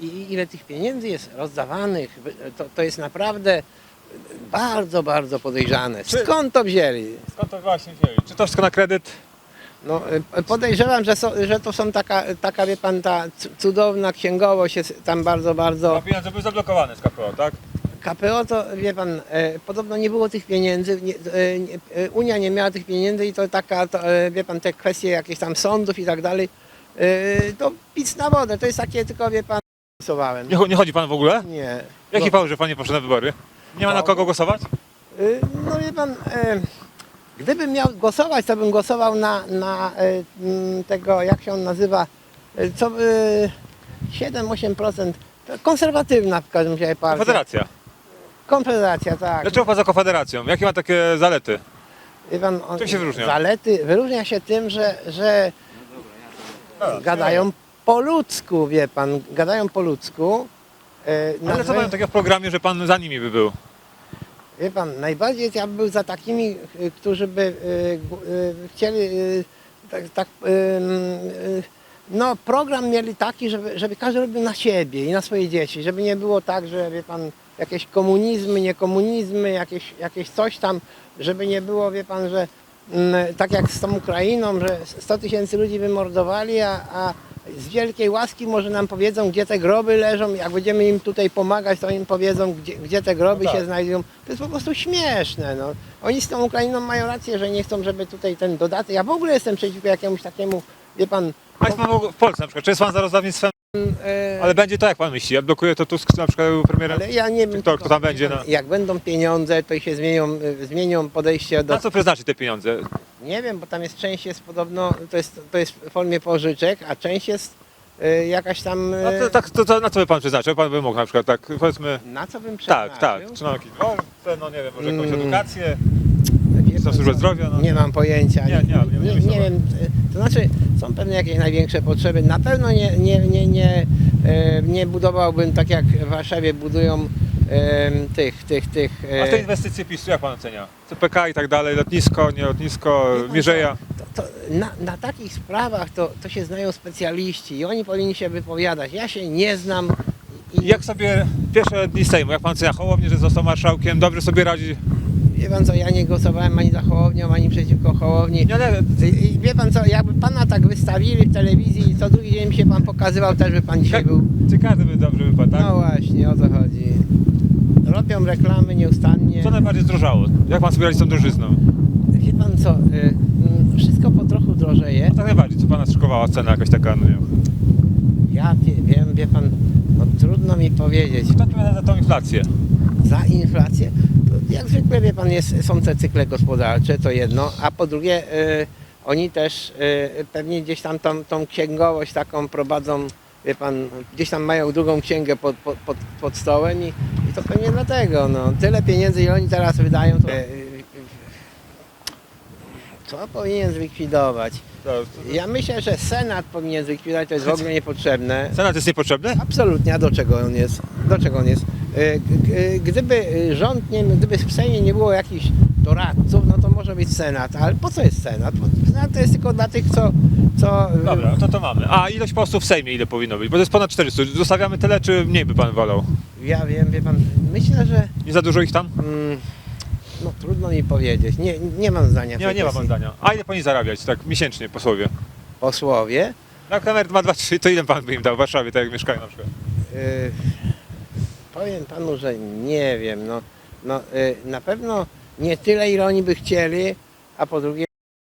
i ile tych pieniędzy jest rozdawanych, to, to jest naprawdę bardzo, bardzo podejrzane. Skąd to wzięli? Skąd to właśnie wzięli? Czy to wszystko na kredyt? No, y, podejrzewam, że, są, że to są taka, taka, wie pan, ta cu- cudowna księgowość jest tam bardzo, bardzo... A pieniądze były zablokowane z KPO, tak? KPO to, wie pan, e, podobno nie było tych pieniędzy, nie, e, nie, e, Unia nie miała tych pieniędzy i to taka, to, e, wie pan, te kwestie jakieś tam sądów i tak dalej, e, to pic na wodę, to jest takie tylko, wie pan, głosowałem. Nie, nie chodzi pan w ogóle? Nie. Jaki No. powód, że pan nie poszedł na wybory? Nie ma na kogo głosować? Y, No wie pan, e, gdybym miał głosować, to bym głosował na, na e, tego, jak się on nazywa, e, co e, 7-8%, to konserwatywna w każdym razie partia. Konfederacja. Konfederacja, tak. Dlaczego pan za Konfederacją? Jakie ma takie zalety? Wie pan, on, Czym się wyróżnia? Zalety, wyróżnia się tym, że, że gadają po ludzku, wie pan, gadają po ludzku. E, Ale co mają takiego w programie, że pan za nimi by był? Wie pan, najbardziej ja bym był za takimi, y, którzy by y, gu- y, chcieli y, tak, tak y, y, no program mieli taki, żeby, żeby każdy robił na siebie i na swoje dzieci, żeby nie było tak, że wie pan, jakieś komunizmy, nie komunizmy, jakieś, jakieś coś tam, żeby nie było, wie pan, że mm, tak jak z tą Ukrainą, że 100 tysięcy ludzi wymordowali, a, a z wielkiej łaski może nam powiedzą, gdzie te groby leżą, jak będziemy im tutaj pomagać, to im powiedzą, gdzie, gdzie te groby No tak. się znajdują. To jest po prostu śmieszne. No. Oni z tą Ukrainą mają rację, że nie chcą, żeby tutaj ten dodatek. Ja w ogóle jestem przeciwko jakiemuś takiemu, wie pan. Pan w Polsce na przykład, czy jest pan za rozdawnictwem? E, Ale będzie to jak pan myśli? Jak blokuje to Tusk na przykład premierem? ale ja nie wiem. Kto- kto tam będzie, no? Jak będą pieniądze, to się zmienią, y, zmienią podejście do. Na co przeznaczy te pieniądze? Nie wiem, bo tam jest część jest podobno, to jest, to jest w formie pożyczek, a część jest y, jakaś tam. y, A to, tak, to, to, na co by pan przeznaczył? Pan by mógł na przykład tak, powiedzmy... Na co bym przeznaczył? Tak, tak. Czy na jakiś dwór, no nie wiem, może jakąś Mm. edukację? Wie Czy na pan służbę co? zdrowia? No. Nie mam pojęcia. Nie, nie, nie, nie nie, myślałem. wiem. y, To znaczy, są pewne jakieś największe potrzeby. Na pewno nie, nie, nie, nie, nie budowałbym tak jak w Warszawie budują tych, tych, tych. e, A te inwestycje PiSu jak pan ocenia? CPK i tak dalej, lotnisko, nie lotnisko, pan Mierzeja. To, to na, na takich sprawach to, to się znają specjaliści i oni powinni się wypowiadać. Ja się nie znam. I Jak sobie pierwsze dni Sejmu, jak pan ocenia Hołownię, że został marszałkiem, dobrze sobie radzi? Wie pan co, ja nie głosowałem ani za Hołownią, ani przeciwko Hołowni. Ale I, wie pan co, jakby pana tak wystawili w telewizji i co drugi dzień się pan pokazywał, też by pan dzisiaj Tak. był. czy każdy by dobrze wypadł, tak? No właśnie, o to chodzi. Robią reklamy nieustannie. Co najbardziej zdrożało? Jak pan sobie radzi z tą drożyzną? Wie pan co, y, mm, wszystko po trochu drożeje. Tak najbardziej, co pana szykowała cena jakaś taka, no nie wiem. Ja wie, wiem, wie pan, no trudno mi powiedzieć. Kto odpowiada za tą inflację? Za inflację, jak zwykle wie pan, jest, są te cykle gospodarcze, to jedno, a po drugie y, oni też y, pewnie gdzieś tam tą, tą księgowość taką prowadzą, wie pan, gdzieś tam mają drugą księgę pod, pod, pod, pod stołem i, i to pewnie dlatego, no, tyle pieniędzy, ile oni teraz wydają, to, y, y, co powinien zlikwidować? Ja myślę, że Senat powinien zlikwidować, to jest w ogóle niepotrzebne. Senat jest niepotrzebny? Absolutnie, a do czego on jest? Do czego on jest? E, g- Gdyby rząd, nie wiem, gdyby w Sejmie nie było jakichś doradców, no to może być Senat, ale po co jest Senat? Bo Senat to jest tylko dla tych, co... co Dobra, no to to mamy. A ilość posłów w Sejmie ile powinno być? Bo to jest ponad 400. Zostawiamy tyle, czy mniej by pan wolał? Ja wiem, wie pan, myślę, że Nie za dużo ich tam? mm, no trudno mi powiedzieć, nie, nie mam zdania w Nie, tej nie ma pan kwestii. zdania. A ile powinni zarabiać, tak miesięcznie posłowie? Posłowie, Na kamer 2, 2, 3, to ile pan by im dał w Warszawie, tak jak mieszkają na przykład? y, powiem panu, że nie wiem, no, no y, na pewno nie tyle, ile oni by chcieli, a po drugie